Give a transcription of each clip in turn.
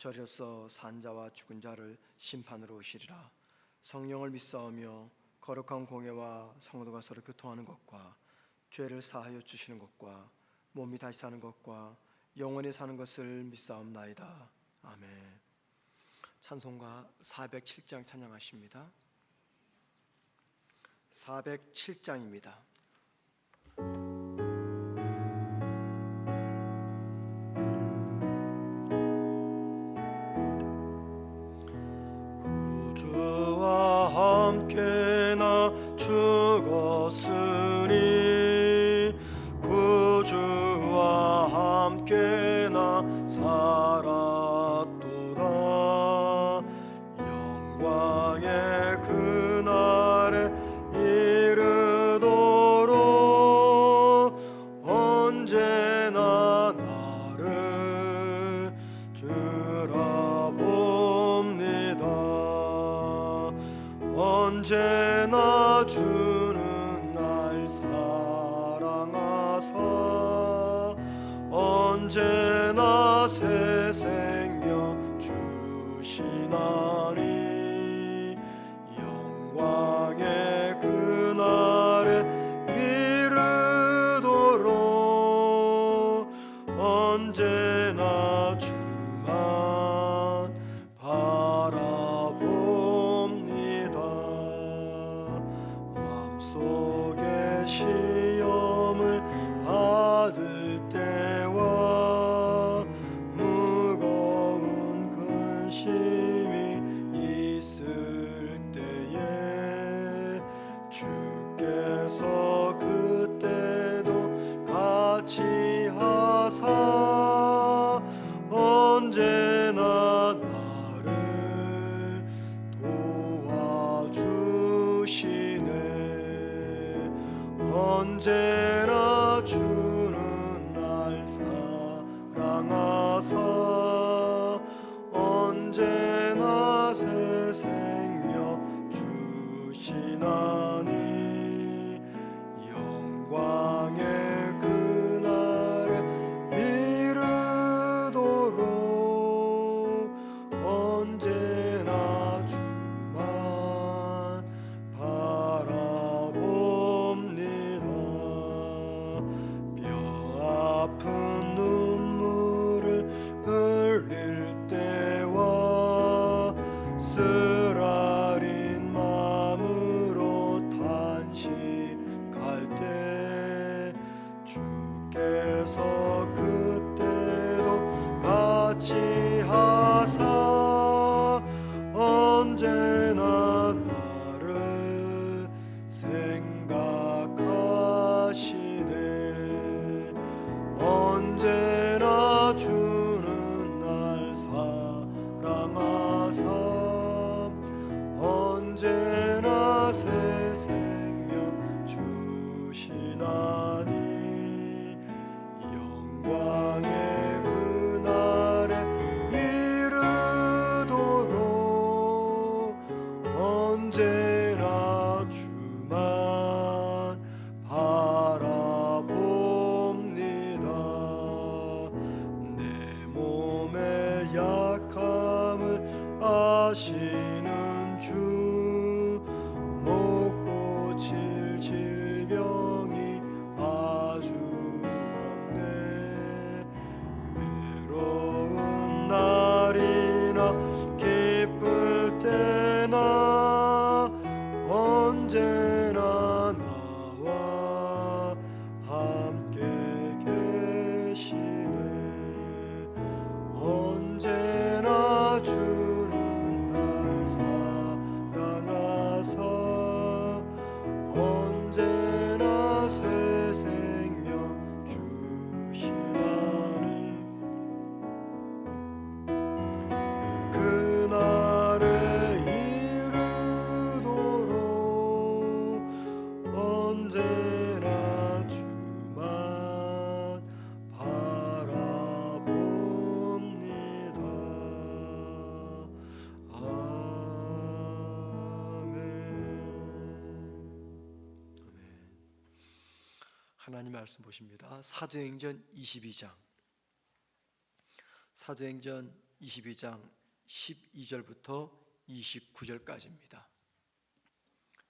저리로서 산자와 죽은 자를 심판으로 오시리라. 성령을 믿사오며 거룩한 공예와 성도가 서로 교통하는 것과 죄를 사하여 주시는 것과 몸이 다시 사는 것과 영원히 사는 것을 믿사옵나이다. 아멘. 찬송가 407장 찬양하십니다. 407장입니다 주 하나님 말씀 보십니다. 사도행전 22장. 사도행전 22장 12절부터 29절까지입니다.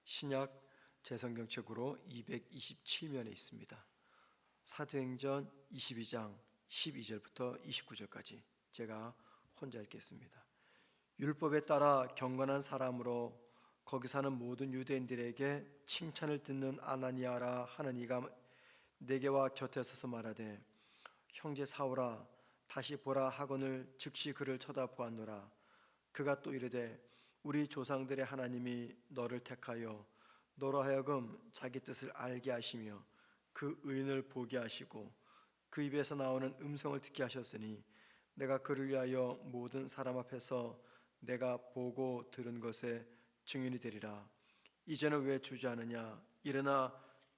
신약 재성경책으로 227면에 있습니다. 사도행전 22장 12절부터 29절까지 제가 혼자 읽겠습니다. 율법에 따라 경건한 사람으로 거기 사는 모든 유대인들에게 칭찬을 듣는 아나니아라 하는 이가 내게와 곁에 서서 말하되 형제 사오라 다시 보라 하거늘 즉시 그를 쳐다보았노라. 그가 또 이르되 우리 조상들의 하나님이 너를 택하여 너로 하여금 자기 뜻을 알게 하시며 그 의인을 보게 하시고 그 입에서 나오는 음성을 듣게 하셨으니 내가 그를 위하여 모든 사람 앞에서 내가 보고 들은 것에 증인이 되리라. 이제는 왜 주저하느냐? 일어나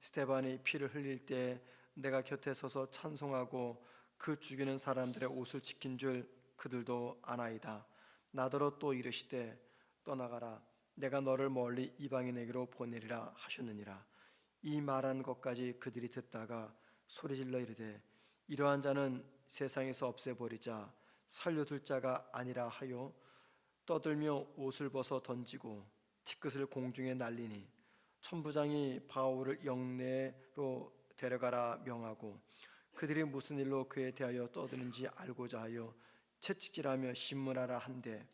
스테반이 피를 흘릴 때 내가 곁에 서서 찬송하고 그 죽이는 사람들의 옷을 지킨 줄 그들도 아나이다. 나더러 또 이르시되 떠나가라. 내가 너를 멀리 이방인에게로 보내리라 하셨느니라. 이 말한 것까지 그들이 듣다가 소리질러 이르되 이러한 자는 세상에서 없애버리자 살려둘 자가 아니라 하여 떠들며 옷을 벗어 던지고 티끝을 공중에 날리니 천부장이 바울을 영내로 데려가라 명하고 그들이 무슨 일로 그에 대하여 떠드는지 알고자 하여 채찍질하며 신문하라 한데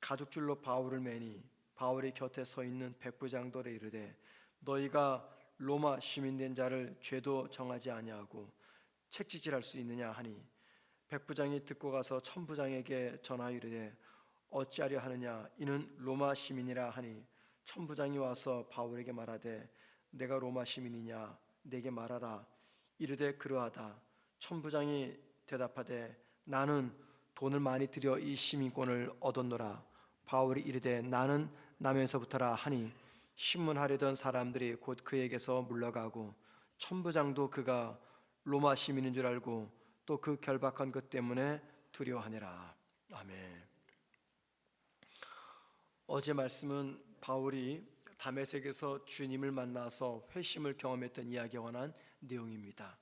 가죽줄로 바울을 매니 바울이 곁에 서 있는 백부장들에 이르되 너희가 로마 시민된 자를 죄도 정하지 아니하고 책찍질할 수 있느냐 하니 백부장이 듣고 가서 천부장에게 전하여 이르되 어찌하려 하느냐 이는 로마 시민이라 하니 천부장이 와서 바울에게 말하되 내가 로마 시민이냐? 내게 말하라. 이르되 그러하다. 천부장이 대답하되 나는 돈을 많이 들여 이 시민권을 얻었노라. 바울이 이르되 나는 남에서부터라 하니 신문하려던 사람들이 곧 그에게서 물러가고 천부장도 그가 로마 시민인 줄 알고 또 그 결박한 것 때문에 두려워하니라. 아멘. 어제 말씀은 바울이 담에색에서 주님을 만나서 회심을 경험했던 이야기에 관한 내용입니다.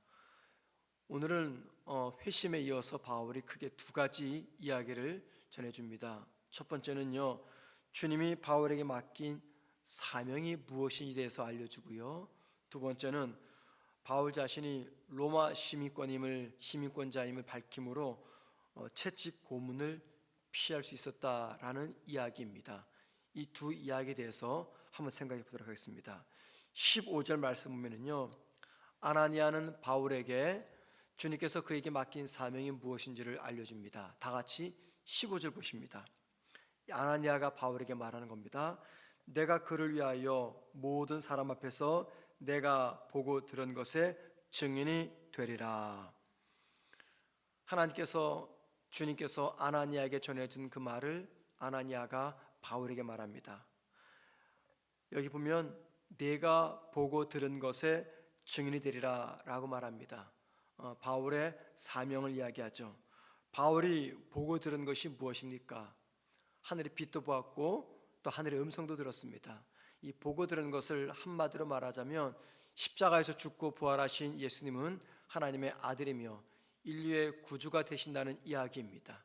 오늘은 어, 회심에 이어서 바울이 크게 두 가지 이야기를 전해줍니다. 첫 번째는요, 주님이 바울에게 맡긴 사명이 무엇인지 대해서 알려주고요. 두 번째는 바울 자신이 로마 시민권임을 시민권자임을 밝힘으로 어, 채찍 고문을 피할 수 있었다라는 이야기입니다. 이 두 이야기에 대해서 한번 생각해 보도록 하겠습니다. 15절 말씀 보면은요. 아나니아는 바울에게 주님께서 그에게 맡긴 사명이 무엇인지를 알려줍니다. 다 같이 15절 보십니다. 아나니아가 바울에게 말하는 겁니다. 내가 그를 위하여 모든 사람 앞에서 내가 보고 들은 것에 증인이 되리라. 하나님께서 주님께서 아나니아에게 전해준 그 말을 아나니아가 바울에게 말합니다. 여기 보면 내가 보고 들은 것에 증인이 되리라라고 말합니다. 어, 바울의 사명을 이야기하죠. 바울이 보고 들은 것이 무엇입니까? 하늘의 빛도 보았고 또 하늘의 음성도 들었습니다. 이 보고 들은 것을 한마디로 말하자면 십자가에서 죽고 부활하신 예수님은 하나님의 아들이며 인류의 구주가 되신다는 이야기입니다.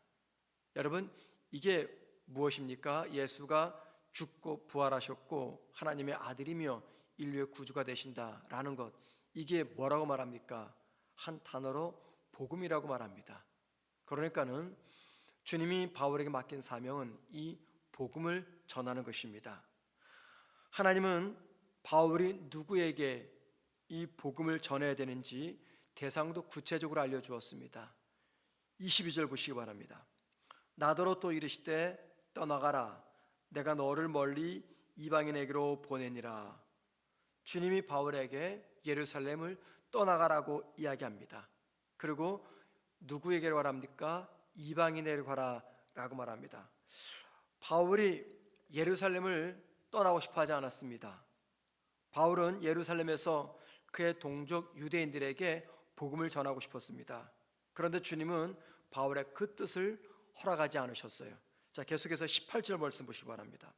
여러분 이게 무엇입니까? 예수가 죽고 부활하셨고 하나님의 아들이며 인류의 구주가 되신다라는 것. 이게 뭐라고 말합니까? 한 단어로 복음이라고 말합니다. 그러니까는 주님이 바울에게 맡긴 사명은 이 복음을 전하는 것입니다. 하나님은 바울이 누구에게 이 복음을 전해야 되는지 대상도 구체적으로 알려주었습니다. 22절 보시기 바랍니다. 나더러 또 이르시되 떠나가라 내가 너를 멀리 이방인에게로 보내니라 주님이 바울에게 예루살렘을 떠나가라고 이야기합니다. 그리고 누구에게로 가랍니까? 이방인에게로 가라라고 말합니다. 바울이 예루살렘을 떠나고 싶어 하지 않았습니다. 바울은 예루살렘에서 그의 동족 유대인들에게 복음을 전하고 싶었습니다. 그런데 주님은 바울의 그 뜻을 허락하지 않으셨어요. 자, 계속해서 18절 말씀 보시기 바랍니다.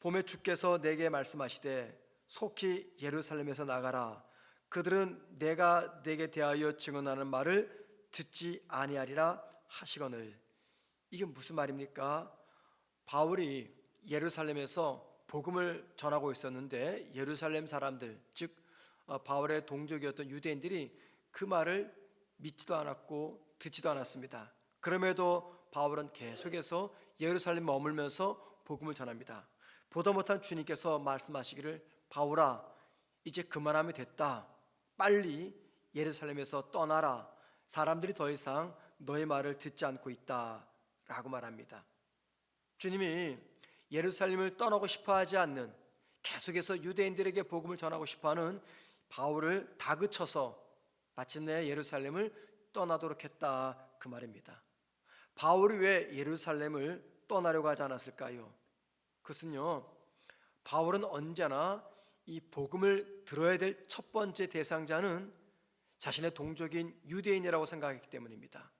봄에 주께서 내게 말씀하시되 속히 예루살렘에서 나가라 그들은 내가 내게 대하여 증언하는 말을 듣지 아니하리라 하시거늘 이게 무슨 말입니까? 바울이 예루살렘에서 복음을 전하고 있었는데 예루살렘 사람들 즉 어, 바울의 동족이었던 유대인들이 그 말을 믿지도 않았고 듣지도 않았습니다. 그럼에도 바울은 계속해서 예루살렘 머물면서 복음을 전합니다. 보다 못한 주님께서 말씀하시기를 바울아 이제 그만하면 됐다. 빨리 예루살렘에서 떠나라. 사람들이 더 이상 너의 말을 듣지 않고 있다 라고 말합니다. 주님이 예루살렘을 떠나고 싶어 하지 않는 계속해서 유대인들에게 복음을 전하고 싶어 하는 바울을 다그쳐서 마침내 예루살렘을 떠나도록 했다 그 말입니다. 바울이 왜 예루살렘을 떠나려고 하지 않았을까요? 그것은요. 바울은 언제나 이 복음을 들어야 될 첫 번째 대상자는 자신의 동족인 유대인이라고 생각했기 때문입니다.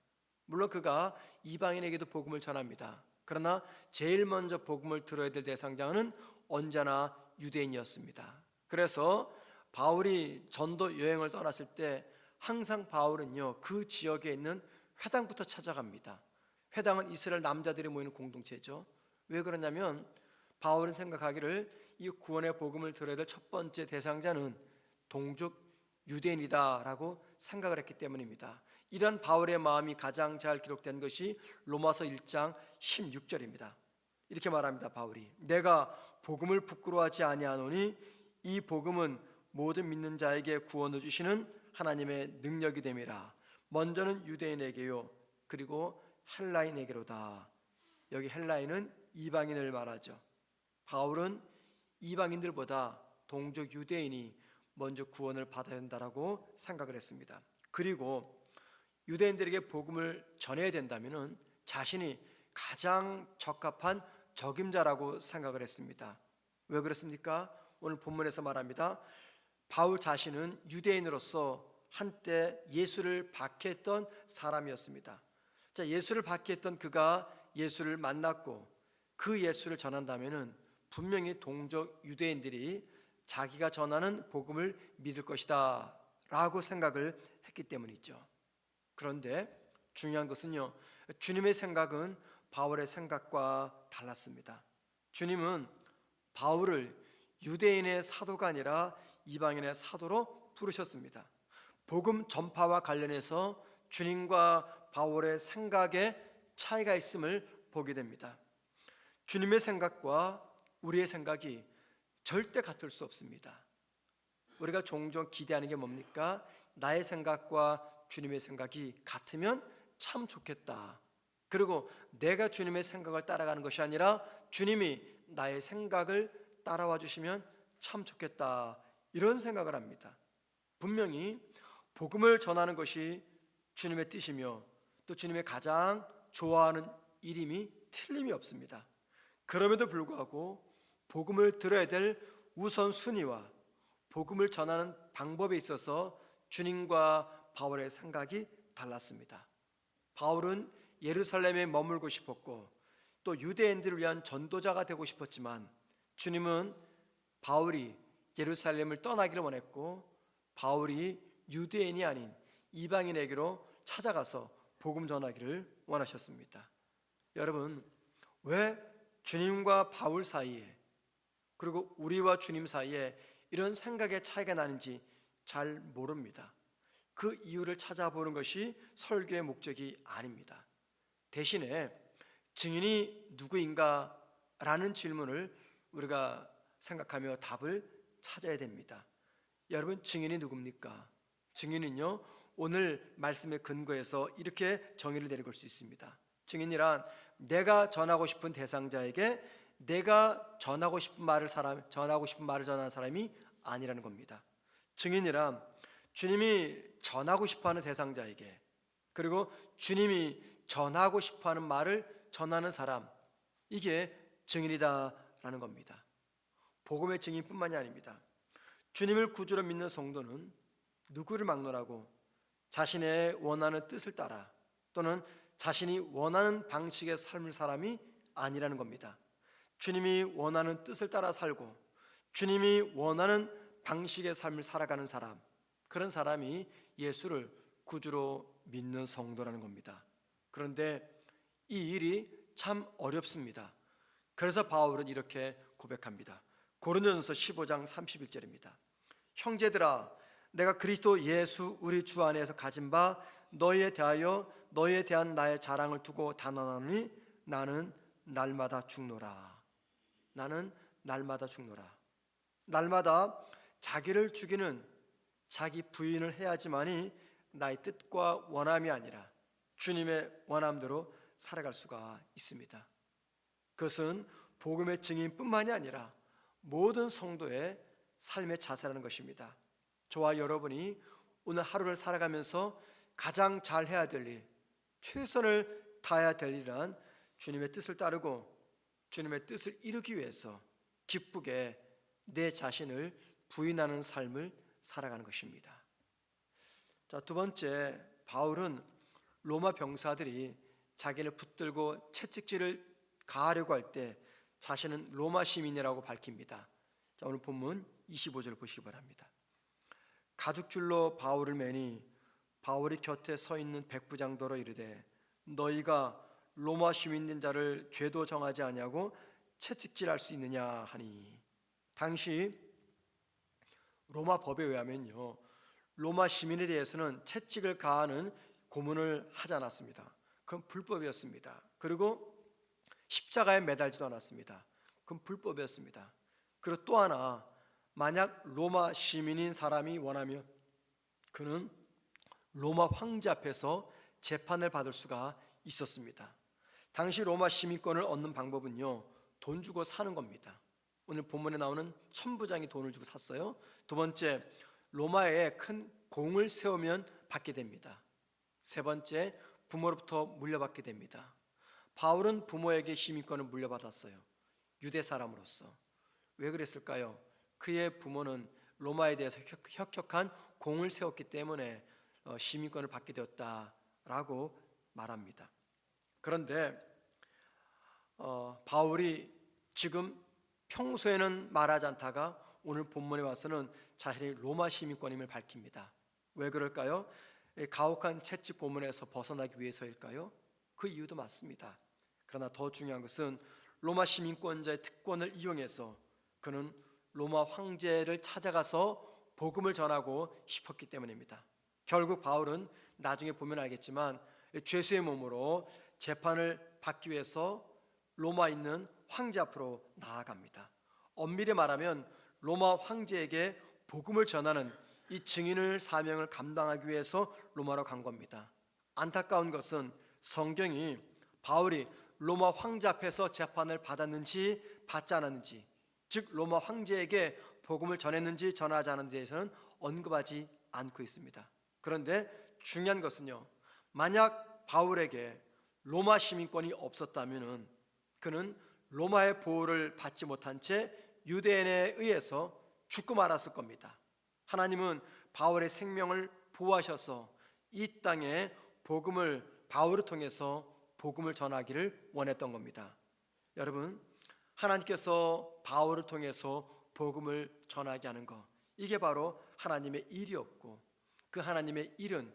물론 그가 이방인에게도 복음을 전합니다. 그러나 제일 먼저 복음을 들어야 될 대상자는 언제나 유대인이었습니다. 그래서 바울이 전도 여행을 떠났을 때 항상 바울은요 그 지역에 있는 회당부터 찾아갑니다. 회당은 이스라엘 남자들이 모이는 공동체죠. 왜 그러냐면 바울은 생각하기를 이 구원의 복음을 들어야 될 첫 번째 대상자는 동족 유대인이다라고 생각을 했기 때문입니다. 이런 바울의 마음이 가장 잘 기록된 것이 로마서 1장 16절입니다. 이렇게 말합니다. 바울이 내가 복음을 부끄러워하지 아니하노니 이 복음은 모든 믿는 자에게 구원을 주시는 하나님의 능력이 됨이라. 먼저는 유대인에게요. 그리고 헬라인에게로다. 여기 헬라인은 이방인을 말하죠. 바울은 이방인들보다 동족 유대인이 먼저 구원을 받아야 된다라고 생각을 했습니다. 그리고 유대인들에게 복음을 전해야 된다면은 자신이 가장 적합한 적임자라고 생각을 했습니다. 왜 그렇습니까? 오늘 본문에서 말합니다. 바울 자신은 유대인으로서 한때 예수를 박해했던 사람이었습니다. 자, 예수를 박해했던 그가 예수를 만났고 그 예수를 전한다면은 분명히 동족 유대인들이 자기가 전하는 복음을 믿을 것이다 라고 생각을 했기 때문이죠. 그런데 중요한 것은요, 주님의 생각은 바울의 생각과 달랐습니다. 주님은 바울을 유대인의 사도가 아니라 이방인의 사도로 부르셨습니다. 복음 전파와 관련해서 주님과 바울의 생각에 차이가 있음을 보게 됩니다. 주님의 생각과 우리의 생각이 절대 같을 수 없습니다. 우리가 종종 기대하는 게 뭡니까? 나의 생각과 주님의 생각이 같으면 참 좋겠다. 그리고 내가 주님의 생각을 따라가는 것이 아니라 주님이 나의 생각을 따라와 주시면 참 좋겠다. 이런 생각을 합니다. 분명히 복음을 전하는 것이 주님의 뜻이며 또 주님의 가장 좋아하는 일임이 틀림이 없습니다. 그럼에도 불구하고 복음을 들어야 될 우선순위와 복음을 전하는 방법에 있어서 주님과 바울의 생각이 달랐습니다. 바울은 예루살렘에 머물고 싶었고 또 유대인들을 위한 전도자가 되고 싶었지만 주님은 바울이 예루살렘을 떠나기를 원했고 바울이 유대인이 아닌 이방인에게로 찾아가서 복음 전하기를 원하셨습니다. 여러분, 왜 주님과 바울 사이에 그리고 우리와 주님 사이에 이런 생각의 차이가 나는지 잘 모릅니다. 그 이유를 찾아보는 것이 설교의 목적이 아닙니다. 대신에 증인이 누구인가? 라는 질문을 우리가 생각하며 답을 찾아야 됩니다. 여러분, 증인이 누굽니까? 증인은요, 오늘 말씀의 근거에서 이렇게 정의를 내려볼 수 있습니다. 증인이란 내가 전하고 싶은 대상자에게 내가 전하고 싶은 말을 사람 전하고 싶은 말을 전하는 사람이 아니라는 겁니다. 증인이란 주님이 전하고 싶어하는 대상자에게 그리고 주님이 전하고 싶어하는 말을 전하는 사람 이게 증인이다라는 겁니다. 복음의 증인뿐만이 아닙니다. 주님을 구주로 믿는 성도는 누구를 막론하고 자신의 원하는 뜻을 따라 또는 자신이 원하는 방식의 삶을 사람이 아니라는 겁니다. 주님이 원하는 뜻을 따라 살고 주님이 원하는 방식의 삶을 살아가는 사람 그런 사람이 예수를 구주로 믿는 성도라는 겁니다. 그런데 이 일이 참 어렵습니다. 그래서 바울은 이렇게 고백합니다. 고린도전서 15장 31절입니다. 형제들아 내가 그리스도 예수 우리 주 안에서 가진 바 너희에 대하여 너희에 대한 나의 자랑을 두고 단언하니 나는 날마다 죽노라. 나는 날마다 죽노라. 날마다 자기를 죽이는 자기 부인을 해야지만이 나의 뜻과 원함이 아니라 주님의 원함대로 살아갈 수가 있습니다. 그것은 복음의 증인뿐만이 아니라 모든 성도의 삶의 자세라는 것입니다. 저와 여러분이 오늘 하루를 살아가면서 가장 잘 해야 될 일, 최선을 다해야 될 일은 주님의 뜻을 따르고 주님의 뜻을 이루기 위해서 기쁘게 내 자신을 부인하는 삶을 살아가는 것입니다. 자, 두 번째, 바울은 로마 병사들이 자기를 붙들고 채찍질을 가하려고 할 때 자신은 로마 시민이라고 밝힙니다. 자, 오늘 본문 25절 보시기 바랍니다. 가죽줄로 바울을 매니 바울이 곁에 서 있는 백부장도로 이르되 너희가 로마 시민된 자를 죄도 정하지 아니하고 채찍질할 수 있느냐 하니 당시 로마 법에 의하면요 로마 시민에 대해서는 채찍을 가하는 고문을 하지 않았습니다. 그건 불법이었습니다. 그리고 십자가에 매달지도 않았습니다. 그건 불법이었습니다. 그리고 또 하나 만약 로마 시민인 사람이 원하면 그는 로마 황제 앞에서 재판을 받을 수가 있었습니다. 당시 로마 시민권을 얻는 방법은요 돈 주고 사는 겁니다. 오늘 본문에 나오는 천부장이 돈을 주고 샀어요. 두 번째 로마에 큰 공을 세우면 받게 됩니다. 세 번째 부모로부터 물려받게 됩니다. 바울은 부모에게 시민권을 물려받았어요. 유대 사람으로서 왜 그랬을까요? 그의 부모는 로마에 대해서 혁혁한 공을 세웠기 때문에 어, 시민권을 받게 되었다라고 말합니다. 그런데 어, 바울이 지금 평소에는 말하지 않다가 오늘 본문에 와서는 자신이 로마 시민권임을 밝힙니다. 왜 그럴까요? 가혹한 채찍 고문에서 벗어나기 위해서일까요? 그 이유도 맞습니다. 그러나 더 중요한 것은 로마 시민권자의 특권을 이용해서 그는 로마 황제를 찾아가서 복음을 전하고 싶었기 때문입니다. 결국 바울은 나중에 보면 알겠지만 죄수의 몸으로 재판을 받기 위해서 로마 있는 황제 앞으로 나아갑니다. 엄밀히 말하면 로마 황제에게 복음을 전하는 이 증인을 사명을 감당하기 위해서 로마로 간 겁니다. 안타까운 것은 성경이 바울이 로마 황제 앞에서 재판을 받았는지 받지 않았는지 즉 로마 황제에게 복음을 전했는지 전하지 않은 데에서는 언급하지 않고 있습니다. 그런데 중요한 것은요. 만약 바울에게 로마 시민권이 없었다면은 그는 로마의 보호를 받지 못한 채 유대인에 의해서 죽고 말았을 겁니다. 하나님은 바울의 생명을 보호하셔서 이 땅에 복음을 바울을 통해서 복음을 전하기를 원했던 겁니다. 여러분, 하나님께서 바울을 통해서 복음을 전하게 하는 것 이게 바로 하나님의 일이었고 그 하나님의 일은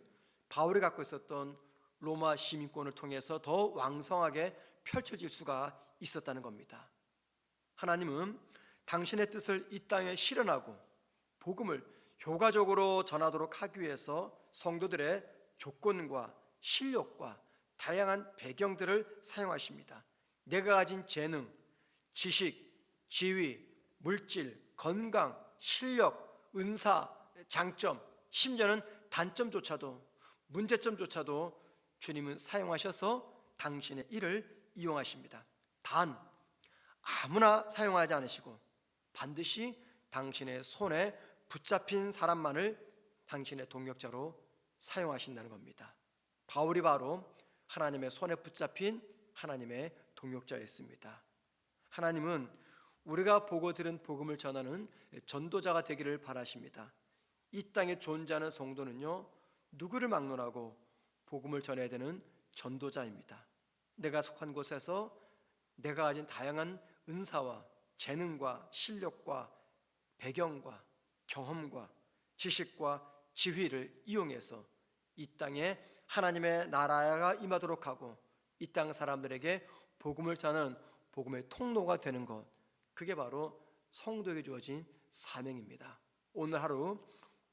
바울이 갖고 있었던 로마 시민권을 통해서 더 왕성하게 펼쳐질 수가 있었다는 겁니다. 하나님은 당신의 뜻을 이 땅에 실현하고 복음을 효과적으로 전하도록 하기 위해서 성도들의 조건과 실력과 다양한 배경들을 사용하십니다. 내가 가진 재능, 지식, 지위, 물질, 건강, 실력, 은사, 장점, 심지어는 단점조차도 문제점조차도 주님은 사용하셔서 당신의 일을 이용하십니다. 단 아무나 사용하지 않으시고 반드시 당신의 손에 붙잡힌 사람만을 당신의 동력자로 사용하신다는 겁니다. 바울이 바로 하나님의 손에 붙잡힌 하나님의 동력자였습니다. 하나님은 우리가 보고 들은 복음을 전하는 전도자가 되기를 바라십니다. 이 땅에 존재하는 성도는요 누구를 막론하고 복음을 전해야 되는 전도자입니다. 내가 속한 곳에서 내가 가진 다양한 은사와 재능과 실력과 배경과 경험과 지식과 지휘를 이용해서 이 땅에 하나님의 나라가 임하도록 하고 이 땅 사람들에게 복음을 전하는 복음의 통로가 되는 것 그게 바로 성도에게 주어진 사명입니다. 오늘 하루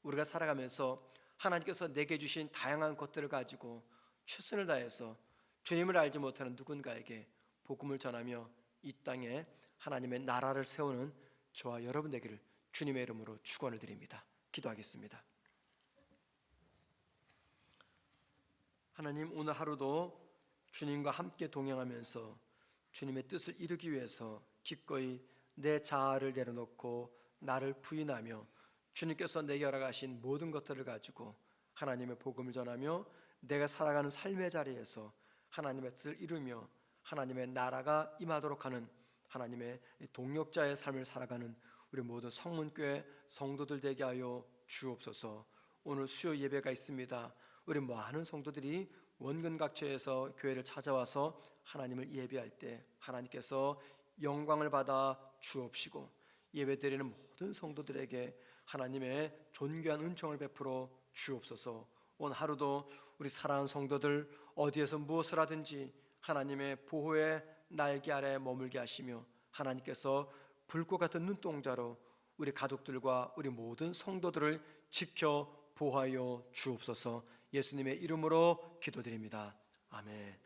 우리가 살아가면서 하나님께서 내게 주신 다양한 것들을 가지고 최선을 다해서 주님을 알지 못하는 누군가에게 복음을 전하며 이 땅에 하나님의 나라를 세우는 저와 여러분 되기를 주님의 이름으로 축원을 드립니다. 기도하겠습니다. 하나님 오늘 하루도 주님과 함께 동행하면서 주님의 뜻을 이루기 위해서 기꺼이 내 자아를 내려놓고 나를 부인하며 주님께서 내게 허락하신 모든 것들을 가지고 하나님의 복음을 전하며 내가 살아가는 삶의 자리에서 하나님의 뜻을 이루며 하나님의 나라가 임하도록 하는 하나님의 동력자의 삶을 살아가는 우리 모든 성문교회 성도들 되게 하여 주옵소서. 오늘 수요 예배가 있습니다. 우리 많은 성도들이 원근 각처에서 교회를 찾아와서 하나님을 예배할 때 하나님께서 영광을 받아 주옵시고 예배드리는 모든 성도들에게 하나님의 존귀한 은총을 베풀어 주옵소서. 오늘 하루도 우리 사랑하는 성도들 어디에서 무엇을 하든지 하나님의 보호의 날개 아래 머물게 하시며 하나님께서 불꽃 같은 눈동자로 우리 가족들과 우리 모든 성도들을 지켜 보호하여 주옵소서. 예수님의 이름으로 기도드립니다. 아멘.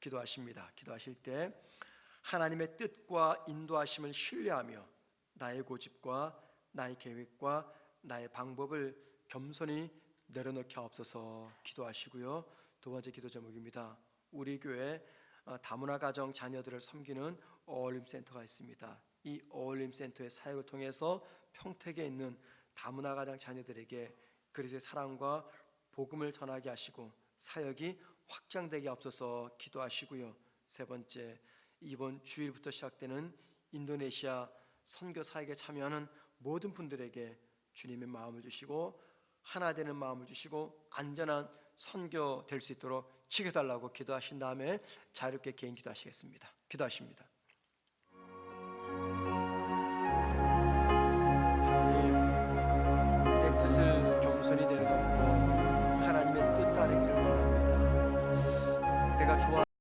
기도하십니다. 기도하실 때 하나님의 뜻과 인도하심을 신뢰하며 나의 고집과 나의 계획과 나의 방법을 겸손히 내려놓게 하옵소서 기도하시고요. 두 번째 기도 제목입니다. 우리 교회 어, 다문화 가정 자녀들을 섬기는 어울림 센터가 있습니다. 이 어울림 센터의 사역을 통해서 평택에 있는 다문화 가정 자녀들에게 그리스도의 사랑과 복음을 전하게 하시고 사역이 확장되게 앞서서 기도하시고요. 세 번째 이번 주일부터 시작되는 인도네시아 선교 사역에 참여하는 모든 분들에게 주님의 마음을 주시고 하나 되는 마음을 주시고 안전한 선교 될 수 있도록 지켜달라고 기도하신 다음에 자유롭게 개인 기도하시겠습니다. 기도하십니다.